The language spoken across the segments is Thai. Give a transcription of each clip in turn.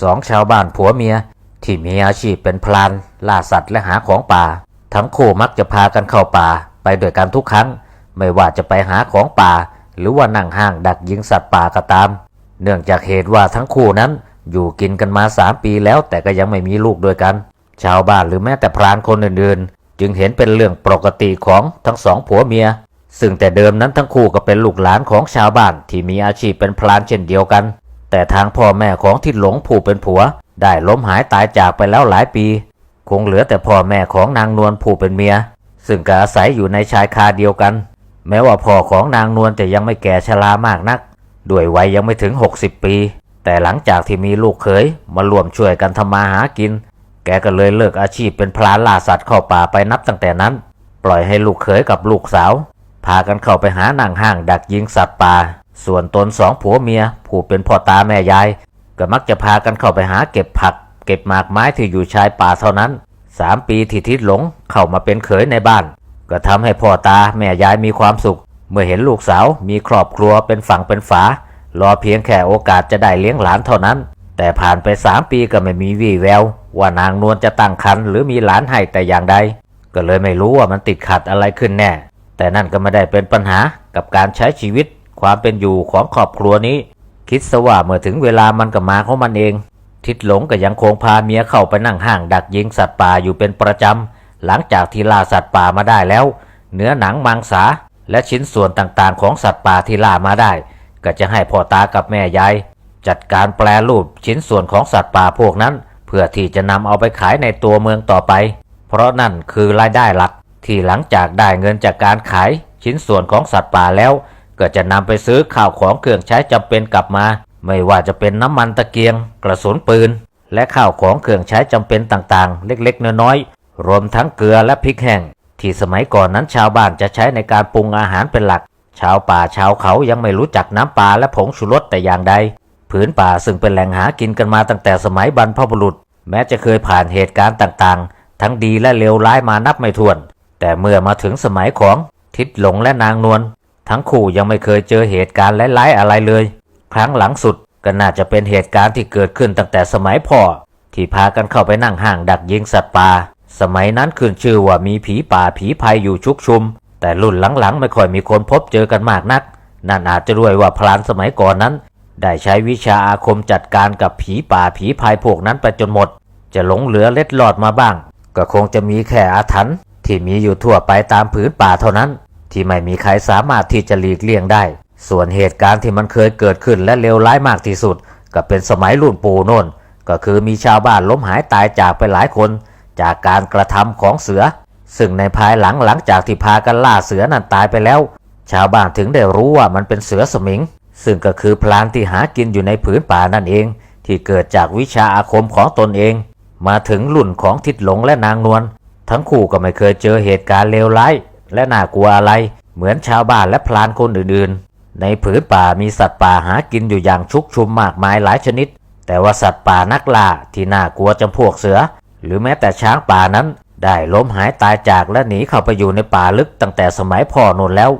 สองชาวบ้านผัวเมีย ที่มีอาชีพเป็นพลานล่าสัตว์และหาของป่า ทั้งคู่มักจะพากันเข้าป่าไปด้วยกันทุกครั้ง ไม่ว่าจะไปหาของป่า หรือว่านั่งห้างดักยิงสัตว์ป่าก็ตาม เนื่องจากเหตุว่าทั้งคู่นั้นอยู่กินกันมาสามปีแล้วแต่ก็ยังไม่มีลูกด้วยกัน ชาวบ้านหรือแม้แต่พรานคนอื่นๆ จึงเห็นเป็นเรื่องปกติของทั้งสองผัวเมีย ซึ่งแต่เดิมนั้นทั้งคู่ก็เป็นลูกหลานของชาวบ้านที่มีอาชีพเป็นพรานเช่นเดียวกัน แต่ทางพ่อแม่ของทิดหลงผู้เป็นผัว ได้ล้มหายตายจากไปแล้วหลายปี คงเหลือแต่พ่อแม่ของนางนวลผู้เป็นเมีย ซึ่งก็อาศัยอยู่ในชายคาเดียวกัน แม้ว่าพ่อของนางนวลจะยังไม่แก่ชรามากนัก ด้วยวัยยังไม่ถึง 60 ปี แต่หลังจากที่มีลูกเขยมาร่วมช่วยกันทำมาหากิน แกก็เลยเลิกอาชีพเป็นพลานล่าสัตว์เข้าป่าไปนับตั้งแต่นั้น ปล่อยให้ลูกเขยกับลูกสาว พากันเข้าไปหาหนังห้างดักยิงสัตว์ป่า ส่วนตนสองผัวเมียผู้เป็นพ่อตาแม่ยาย ก็มักจะพากันเข้าไปหาเก็บผัก เก็บหมากไม้ที่อยู่ชายป่าเท่านั้นสามปีที่ทิดหลงเข้ามาเป็นเขยในบ้าน ก็ทำให้พ่อตาแม่ยายมีความสุข เมื่อเห็นลูกสาวมีครอบครัวเป็นฝั่งเป็นฝารอเพียงแค่โอกาสจะได้เลี้ยงหลานเท่านั้น แต่ผ่านไปสามปีก็ไม่มีวี่แวว ว่านางนวลจะตั้งครรภ์หรือมีหลานให้แต่อย่างใดก็เลยไม่รู้ว่ามันติดขัดอะไรขึ้นแน่ แต่นั่นก็ไม่ได้เป็นปัญหากับการใช้ชีวิต ความเป็นอยู่ของครอบครัวนี้ คิดซะว่าเมื่อถึงเวลามันก็มาของมันเอง ทิดหลงก็ยังคงพาเมียเข้าไปนั่งห้างดักยิงสัตว์ป่าอยู่เป็นประจำ หลังจากที่ล่าสัตว์ป่ามาได้แล้ว เนื้อหนังมังสาและชิ้นส่วนต่างๆ ของสัตว์ป่าที่ล่ามาได้ ก็จะให้พ่อตากับแม่ยายจัดการแปลรูปชิ้นส่วนของสัตว์ป่าพวกนั้น เพื่อที่จะนำเอาไปขายในตัวเมืองต่อไป เพราะนั่นคือรายได้หลักที่หลังจากได้เงินจากการขายชิ้นส่วนของสัตว์ป่าแล้ว ก็จะนำไปซื้อข้าวของเครื่องใช้จำเป็นกลับมา ไม่ว่าจะเป็นน้ำมันตะเกียง กระสุนปืน และข้าวของเครื่องใช้จำเป็นต่างๆ เล็กๆ น้อยๆ รวมทั้งเกลือและพริกแห้งที่สมัยก่อนนั้นชาวบ้านจะใช้ในการปรุงอาหารเป็นหลัก ชาวป่าชาวเขายังไม่รู้จักน้ำปลาและผงชูรสแต่อย่างใดผืนป่าซึ่งเป็นแหล่งหากินกันมาตั้งแต่สมัยบรรพบุรุษ แม้จะเคยผ่านเหตุการณ์ต่างๆ ทั้งดีและเลวร้ายมานับไม่ถ้วน แต่เมื่อมาถึงสมัยของทิดหลงและนางนวล ทั้งคู่ยังไม่เคยเจอเหตุการณ์ร้ายๆอะไรเลย ครั้งหลังสุดก็น่าจะเป็นเหตุการณ์ที่เกิดขึ้นตั้งแต่สมัยพ่อ ที่พากันเข้าไปนั่งห้างดักยิงสัตว์ป่า สมัยนั้นขึ้นชื่อว่ามีผีป่าผีภัยอยู่ชุกชุม แต่รุ่นหลังๆไม่ค่อยมีคนพบเจอกันมากนัก นั่นอาจจะด้วยว่าพลานสมัยก่อนนั้น ได้ใช้วิชาอาคมจัดการกับผีป่าผีภัยพวกนั้นไปจนหมด จะหลงเหลือเล็ดลอดมาบ้าง ก็คงจะมีแค่อาถรรพ์ที่มีอยู่ทั่วไปตามผืนป่าเท่านั้น ที่ไม่มีใครสามารถที่จะหลีกเลี่ยงได้ ส่วนเหตุการณ์ที่มันเคยเกิดขึ้นและเลวร้ายมากที่สุด ก็เป็นสมัยรุ่นปู่โน่น ก็คือมีชาวบ้านล้มหายตายจากไปหลายคน จากการกระทำของเสือ ซึ่งในภายหลังหลังจากที่พากันล่าเสือนั้นตายไปแล้ว ชาวบ้านถึงได้รู้ว่ามันเป็นเสือสมิง ซึ่งก็คือพลานที่หากินอยู่ในผืนป่านั่นเอง ที่เกิดจากวิชาอาคมของตนเอง มาถึงรุ่นของทิดหลงและนางนวลทั้งคู่ก็ไม่เคยเจอเหตุการณ์เลวร้าย และน่ากลัวอะไร เหมือนชาวบ้านและพลานคนอื่นๆ ในผืนป่ามีสัตว์ป่าหากินอยู่อย่างชุกชุมมากมายหลายชนิด แต่ว่าสัตว์ป่านักล่าที่น่ากลัวจำพวกเสือ หรือแม้แต่ช้างป่านั้น ได้ล้มหายตายจากและหนีเข้าไปอยู่ในป่าลึกตั้งแต่สมัยพ่อนนแล้ว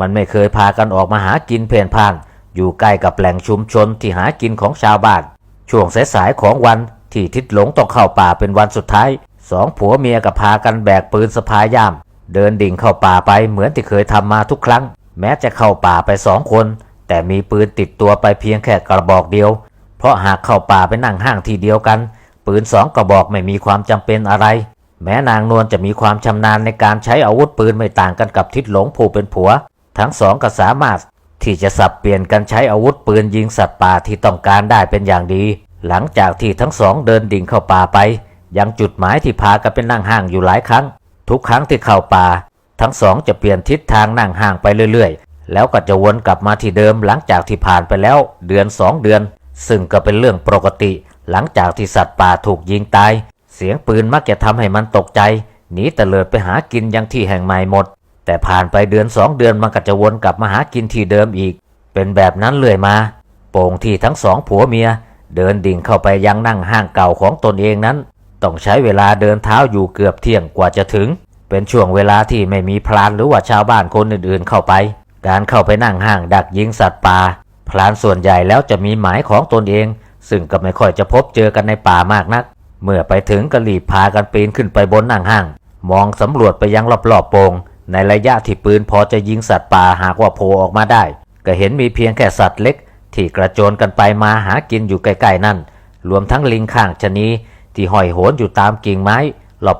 มันไม่เคยพากันออกมาหากินเพ่นพ่าน อยู่ใกล้กับแหล่งชุมชนที่หากินของชาวบ้านช่วงสายๆของวันที่ทิดหลงต้องเข้าป่าเป็นวันสุดท้ายสองผัวเมียก็พากันแบกปืนสะพายย่าม เดินดิ่งเข้าป่าไปเหมือนที่เคยทำมาทุกครั้ง แม้จะเข้าป่าไปสองคน แต่มีปืนติดตัวไปเพียงแค่กระบอกเดียว เพราะหากเข้าป่าไปนั่งห้างทีเดียวกัน ปืนสองกระบอกไม่มีความจำเป็นอะไร แม้นางนวลจะมีความชำนาญในการใช้อาวุธปืนไม่ต่างกันกับทิดหลงผู้เป็นผัว ทั้งสองก็สามารถที่จะสับเปลี่ยนกันใช้อาวุธปืนยิงสัตว์ป่าที่ต้องการได้เป็นอย่างดี หลังจากที่ทั้งสองเดินดิ่งเข้าป่าไป ยังจุดหมายที่พากันเป็นนั่งห้างอยู่หลายครั้ง ทุกครั้งที่เข้าป่า ทั้งสองจะเปลี่ยนทิศทางนั่งห้างไปเรื่อยๆ แล้วก็จะวนกลับมาที่เดิมหลังจากที่ผ่านไปแล้วเดือนสองเดือน ซึ่งก็เป็นเรื่องปกติ หลังจากที่สัตว์ป่าถูกยิงตาย เสียงปืนมักจะทำให้มันตกใจหนีเตลิดไปหากินยังที่แห่งใหม่หมด แต่ผ่านไปเดือนสองเดือนมันก็จะวนกลับมาหากินที่เดิมอีก เป็นแบบนั้นเรื่อยมา โป่งที่ทั้งสองผัวเมีย เดินดิ่งเข้าไปยังนั่งห้างเก่าของตนเองนั้น ต้องใช้เวลาเดินเท้าอยู่เกือบเที่ยงกว่าจะถึง เป็นช่วงเวลาที่ไม่มีพลานหรือว่าชาวบ้านคนอื่นๆเข้าไป การเข้าไปนั่งห้างดักยิงสัตว์ป่าพลานส่วนใหญ่แล้วจะมีหมายของตนเอง ซึ่งก็ไม่ค่อยจะพบเจอกันในป่ามากนัก เมื่อไปถึงก็รีบพากันปีนขึ้นไปบนนั่งห้าง มองสำรวจไปยังรอบๆโปงในระยะที่ปืนพอจะยิงสัตว์ป่าหากว่าโผล่ออกมาได้ ก็เห็นมีเพียงแค่สัตว์เล็ก ที่กระโจนกันไปมาหากินอยู่ใกล้ๆนั่น รวมทั้งลิงข้างชนี ที่ห้อยโหนอยู่ตามกิ่งไม้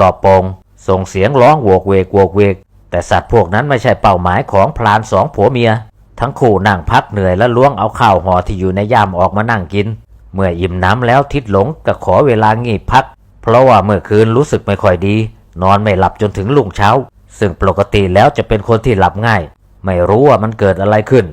รอบๆโปงส่งเสียงร้องโวกเวกโวกเวก แต่สัตว์พวกนั้นไม่ใช่เป้าหมายของพลานสองผัวเมีย ทั้งคู่นั่งพักเหนื่อยและล้วงเอาข้าวห่อที่อยู่ในย่ามออกมานั่งกิน เมื่ออิ่มน้ำแล้วทิดหลงก็ขอเวลางีบพัก เพราะว่าเมื่อคืนรู้สึกไม่ค่อยดี นอนไม่หลับจนถึงรุ่งเช้า ซึ่งปกติแล้วจะเป็นคนที่หลับง่าย ไม่รู้ว่ามันเกิดอะไรขึ้น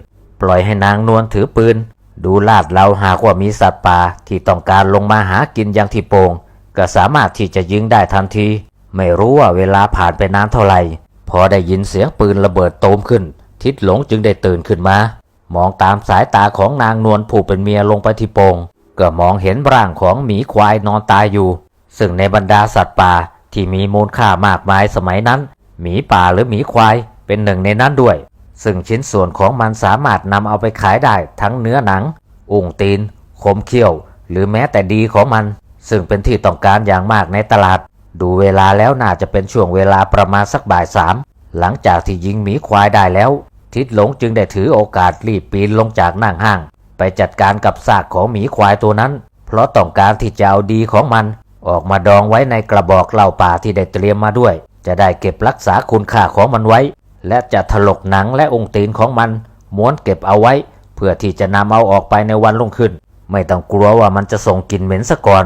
ปล่อยให้นางนวลถือปืน ดูลาดเราหากว่ามีสัตว์ป่าที่ต้องการลงมาหากินอย่างที่โปง ก็สามารถที่จะยิงได้ทันที ไม่รู้ว่าเวลาผ่านไปนานเท่าไหร่พอได้ยินเสียงปืนระเบิดโตมขึ้น ทิดหลงจึงได้ตื่นขึ้นมา มองตามสายตาของนางนวลผู้เป็นเมียลงไปที่โปงก็มองเห็นร่างของหมีควายนอนตายอยู่ ซึ่งในบรรดาสัตว์ป่าที่มีมูลค่ามากมายสมัยนั้น หมีป่าหรือหมีควายเป็นหนึ่งในนั้นด้วย ซึ่งชิ้นส่วนของมันสามารถนำเอาไปขายได้ทั้งเนื้อหนัง อุ้งตีน คมเขี้ยว หรือแม้แต่ดีของมัน ซึ่งเป็นที่ต้องการอย่างมากในตลาด ดูเวลาแล้วน่าจะเป็นช่วงเวลาประมาณสักบ่ายสามหลังจากที่ยิงหมีควายได้แล้ว ทิดหลงจึงได้ถือโอกาสรีบปีนลงจากนั่งห้าง ไปจัดการกับซากของหมีควายตัวนั้น เพราะต้องการที่จะเอาดีของมัน ออกมาดองไว้ในกระบอกเหล้าป่าที่ได้เตรียมมาด้วย จะได้เก็บรักษาคุณค่าของมันไว้ และจะถลกหนังและองค์ตีนของมันม้วนเก็บเอาไว้ เพื่อที่จะนำเอาออกไปในวันรุ่งขึ้น ไม่ต้องกลัวว่ามันจะส่งกลิ่นเหม็นซะก่อน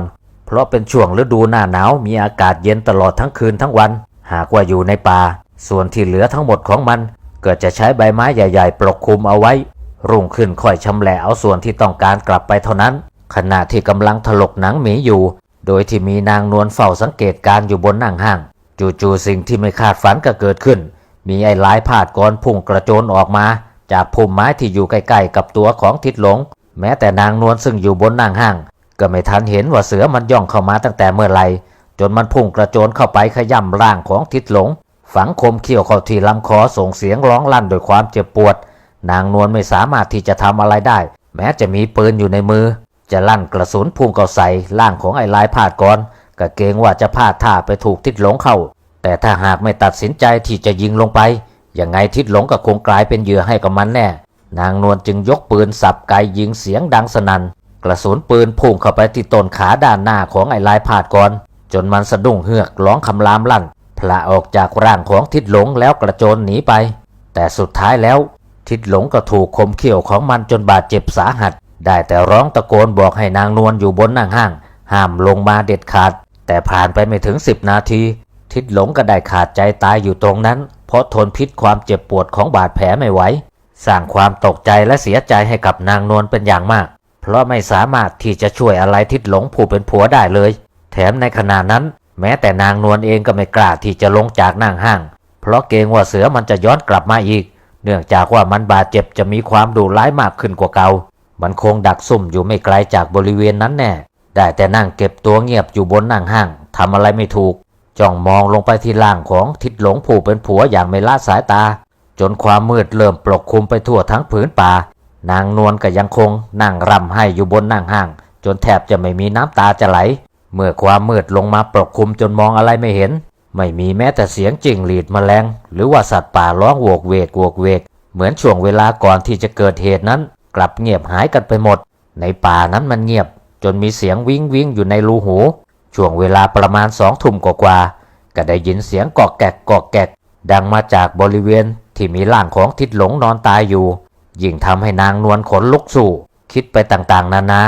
เพราะเป็นช่วงฤดูหน้าหนาวมีอากาศเย็นตลอดทั้งคืนทั้งวัน หากว่าอยู่ในป่า ส่วนที่เหลือทั้งหมดของมัน ก็จะใช้ใบไม้ใหญ่ ๆ ปกคลุมเอาไว้ รุ่งขึ้นค่อยชำแหละเอาส่วนที่ต้องการกลับไปเท่านั้น ขณะที่กำลังถลกหนังหมีอยู่ โดยที่มีนางนวลเฝ้าสังเกตการ์อยู่บนนั่งห้าง จู่ๆสิ่งที่ไม่คาดฝันก็เกิดขึ้น มีไอ้ลายพาดกรพุ่งกระโจนออกมา จากพุ่มไม้ที่อยู่ใกล้ๆกับตัวของทิดหลง แม้แต่นางนวลซึ่งอยู่บนนั่งห้าง ก็ไม่ทันเห็นว่าเสือมันย่องเข้ามาตั้งแต่เมื่อไรจนมันพุ่งกระโจนเข้าไปขย่ำร่างของทิดหลง ฝังคมเขี้ยวเข้าที่ลำคอส่งเสียงร้องลั่นด้วยความเจ็บปวด นางนวลไม่สามารถที่จะทำอะไรได้ แม้จะมีปืนอยู่ในมือ จะลั่นกระสุนพุ่งเข้าใส่ร่างของไอ้ลายพาดกรก็เกรงว่าจะพลาดท่าไปถูกทิดหลงเข้า แต่ถ้าหากไม่ตัดสินใจที่จะยิงลงไปยังไงทิดหลงก็คงกลายเป็นเหยื่อให้กับมันแน่ นางนวลจึงยกปืนสับไกยิงเสียงดังสนัน่น กระสุนปืนพุ่งเข้าไปที่ต้นขาด้านหน้าของไอ้ลายพาดกรจนมันสะดุ้งเฮือกร้องคำรามลั่นพละออกจากร่างของทิดหลงแล้วกระโจนหนีไป แต่สุดท้ายแล้ว ทิดหลงก็ถูกคมเขี้ยวของมันจนบาดเจ็บสาหัส ได้แต่ร้องตะโกนบอกให้นางนวลอยู่บนนั่งห้าง ห้ามลงมาเด็ดขาด แต่ผ่านไปไม่ถึงสิบนาที ทิดหลงก็ได้ขาดใจตายอยู่ตรงนั้น เพราะทนพิษความเจ็บปวดของบาดแผลไม่ไหวสร้างความตกใจและเสียใจให้กับนางนวลเป็นอย่างมาก เพราะไม่สามารถที่จะช่วยอะไรทิดหลงผู้เป็นผัวได้เลย แถมในขณะนั้น แม้แต่นางนวลเองก็ไม่กล้าที่จะลงจากนั่งห้าง เพราะเกรงว่าเสือมันจะย้อนกลับมาอีก เนื่องจากว่ามันบาดเจ็บจะมีความดุร้ายมากขึ้นกว่าเก่ามันคงดักซุ่มอยู่ไม่ไกลจากบริเวณนั้นแน่ ได้แต่นั่งเก็บตัวเงียบอยู่บนนั่งห้างทำอะไรไม่ถูก จ้องมองลงไปที่ล่างของทิดหลงผู้เป็นผัวอย่างไม่ละสายตา จนความมืดเริ่มปกคลุมไปทั่วทั้งผืนป่า นางนวลก็ยังคงนั่งรำให้อยู่บนนั่งห้าง จนแทบจะไม่มีน้ำตาจะไหล เมื่อความมืดลงมาปกคลุมจนมองอะไรไม่เห็น ไม่มีแม้แต่เสียงจิ้งหรีดแมลง หรือว่าสัตว์ป่าร้องโวกเวกโวกเวก เหมือนช่วงเวลาก่อนที่จะเกิดเหตุนั้น กลับเงียบหายกันไปหมด ในป่านั้นมันเงียบ จนมีเสียงวิ้งวิ้งอยู่ในรูหู ช่วงเวลาประมาณสองทุ่มกว่าๆก็ได้ยินเสียงกอกแกกกอกแกกดังมาจากบริเวณที่มีร่างของทิดหลงนอนตายอยู่ ยิ่งทำให้นางนวลขนลุกสู้ คิดไปต่างๆ นานา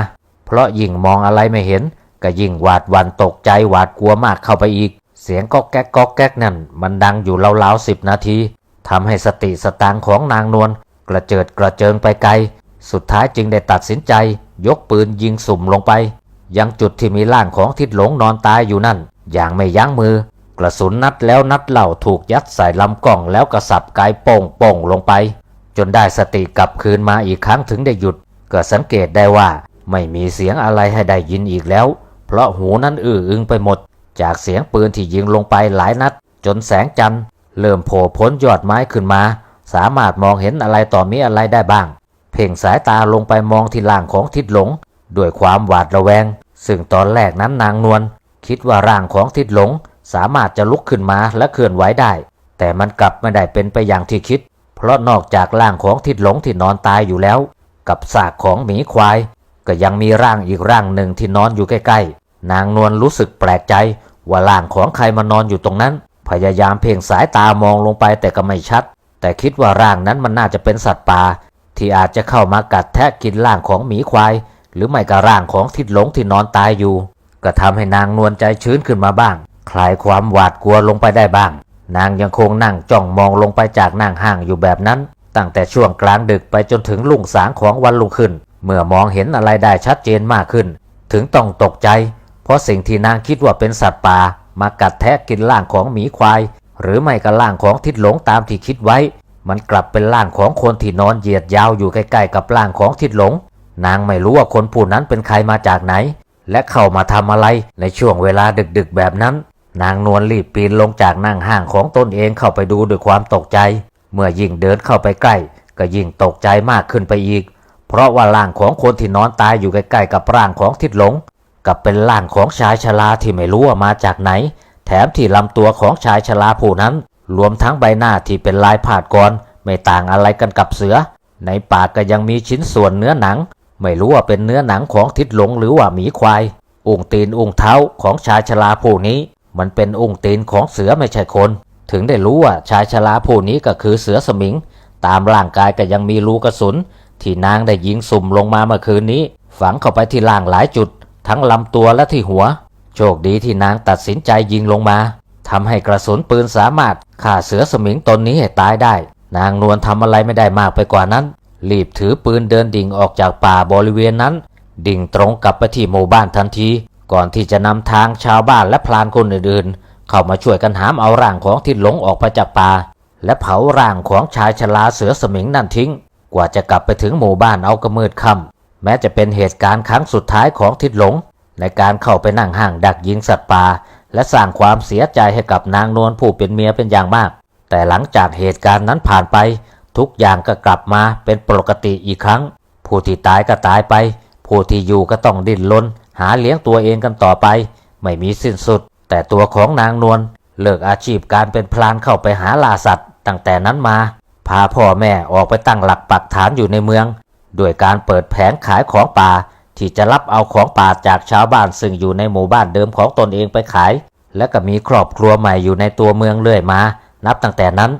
เพราะยิ่งมองอะไรไม่เห็น ก็ยิ่งหวาดหวั่นตกใจหวาดกลัวมากเข้าไปอีก เสียงก๊อกแก๊กก๊อกแก๊กนั่น มันดังอยู่ราวๆสิบนาทีทำให้สติสตางของนางนวลกระเจิดกระเจิงไปไกล สุดท้ายจึงได้ตัดสินใจ ยกปืนยิงสุ่มลงไป ยังจุดที่มีร่างของทิดหลงนอนตายอยู่นั่น อย่างไม่ยั้งมือ กระสุนนัดแล้วนัดเหล่าถูกยัดใส่ลำกล้องแล้วกระสับกายโป่งโป่งลงไป จนได้สติกลับคืนมาอีกครั้งถึงได้หยุด ก็สังเกตได้ว่า ไม่มีเสียงอะไรให้ได้ยินอีกแล้ว เพราะหูนั้นอื้ออึงไปหมด จากเสียงปืนที่ยิงลงไปหลายนัด จนแสงจันทร์เริ่มโผล่พ้นยอดไม้ขึ้นมา สามารถมองเห็นอะไรต่อมีอะไรได้บ้าง เพ่งสายตาลงไปมองที่ล่างของทิดหลง ด้วยความหวาดระแวง ซึ่งตอนแรกนั้นนางนวลคิดว่าร่างของทิดหลงสามารถจะลุกขึ้นมาและเคลื่อนไหวได้ แต่มันกลับไม่ได้เป็นไปอย่างที่คิด เพราะนอกจากร่างของทิดหลงที่นอนตายอยู่แล้ว กับซากของหมีควาย ก็ยังมีร่างอีกร่างหนึ่งที่นอนอยู่ใกล้ๆ นางนวลรู้สึกแปลกใจว่าร่างของใครมานอนอยู่ตรงนั้น พยายามเพ่งสายตามองลงไปแต่ก็ไม่ชัด แต่คิดว่าร่างนั้นมันน่าจะเป็นสัตว์ป่าที่อาจจะเข้ามากัดแทะกินร่างของหมีควาย หรือไม่ก็ร่างของทิดหลงที่นอนตายอยู่ ก็ทำให้นางนวลใจชื้นขึ้นมาบ้าง คลายความหวาดกลัวลงไปได้บ้าง นางยังคงนั่งจ้องมองลงไปจากนั่งห้างอยู่แบบนั้น ตั้งแต่ช่วงกลางดึกไปจนถึงลุ่งสางของวันลุงขึ้น เมื่อมองเห็นอะไรได้ชัดเจนมากขึ้น ถึงต้องตกใจ เพราะสิ่งที่นางคิดว่าเป็นสัตว์ป่า มากัดแทะกินร่างของหมีควาย หรือไม่ก็ร่างของทิดหลงตามที่คิดไว้ มันกลับเป็นร่างของคนที่นอนเหยียดยาวอยู่ใกล้ๆกับร่างของทิดหลง นางไม่รู้ว่าคนผู้นั้นเป็นใครมาจากไหน และเข้ามาทำอะไรในช่วงเวลาดึกๆแบบนั้น นางนวลรีบปีนลงจากนั่งห้างของตนเองเข้าไปดูด้วยความตกใจ เมื่อยิ่งเดินเข้าไปใกล้ ก็ยิ่งตกใจมากขึ้นไปอีก เพราะว่าร่างของคนที่นอนตายอยู่ใกล้ๆกับร่างของทิดหลง กับเป็นร่างของชายชราที่ไม่รู้ว่ามาจากไหน แถมที่ลำตัวของชายชราผู้นั้น รวมทั้งใบหน้าที่เป็นลายผาดกรไม่ต่างอะไรกันกับเสือ ในปากก็ยังมีชิ้นส่วนเนื้อหนัง ไม่รู้ว่าเป็นเนื้อหนังของทิดหลงหรือว่าหมีควาย อุ้งตีนอุ้งเท้าของชายชราผู้นี้ มันเป็นอุ้งตีนของเสือไม่ใช่คน ถึงได้รู้ว่าชายชราผู้นี้ก็คือเสือสมิง ตามร่างกายก็ยังมีรูกระสุน ที่นางได้ยิงสุ่มลงมาเมื่อคืนนี้ ฝังเข้าไปที่ล่างหลายจุด ทั้งลำตัวและที่หัว โชคดีที่นางตัดสินใจยิงลงมาทำให้กระสุนปืนสามารถฆ่าเสือสมิงตนนี้ให้ตายได้ นางนวลทำอะไรไม่ได้มากไปกว่านั้น รีบถือปืนเดินดิ่งออกจากป่าบริเวณนั้น ดิ่งตรงกลับไปที่หมู่บ้านทันที ก่อนที่จะนำทางชาวบ้านและพลานคนอื่นๆ เข้ามาช่วยกันหามเอาร่างของทิดหลงออกไปจากป่าและเผาร่างของชายชราเสือสมิงนั่นทิ้ง กว่าจะกลับไปถึงหมู่บ้านเอากระมืดค่ำแม้จะเป็นเหตุการณ์ครั้งสุดท้ายของทิดหลง ในการเข้าไปนั่งห้างดักยิงสัตว์ป่าและสร้างความเสียใจให้กับนางนวลผู้เป็นเมียเป็นอย่างมาก แต่หลังจากเหตุการณ์นั้นผ่านไป ทุกอย่างก็กลับมาเป็นปกติอีกครั้ง ผู้ที่ตายก็ตายไป ผู้ที่อยู่ก็ต้องดิ้นรน หาเลี้ยงตัวเองกันต่อไป ไม่มีสิ้นสุด แต่ตัวของนางนวลเลิกอาชีพการเป็นพลานเข้าไปหาล่าสัตว์ ตั้งแต่นั้นมา พาพ่อแม่ออกไปตั้งหลักปักฐานอยู่ในเมือง ด้วยการเปิดแผงขายของป่า ที่จะรับเอาของป่าจากชาวบ้านซึ่งอยู่ในหมู่บ้านเดิมของตนเองไปขาย และก็มีครอบครัวใหม่อยู่ในตัวเมืองเรื่อยมา นับตั้งแต่นั้น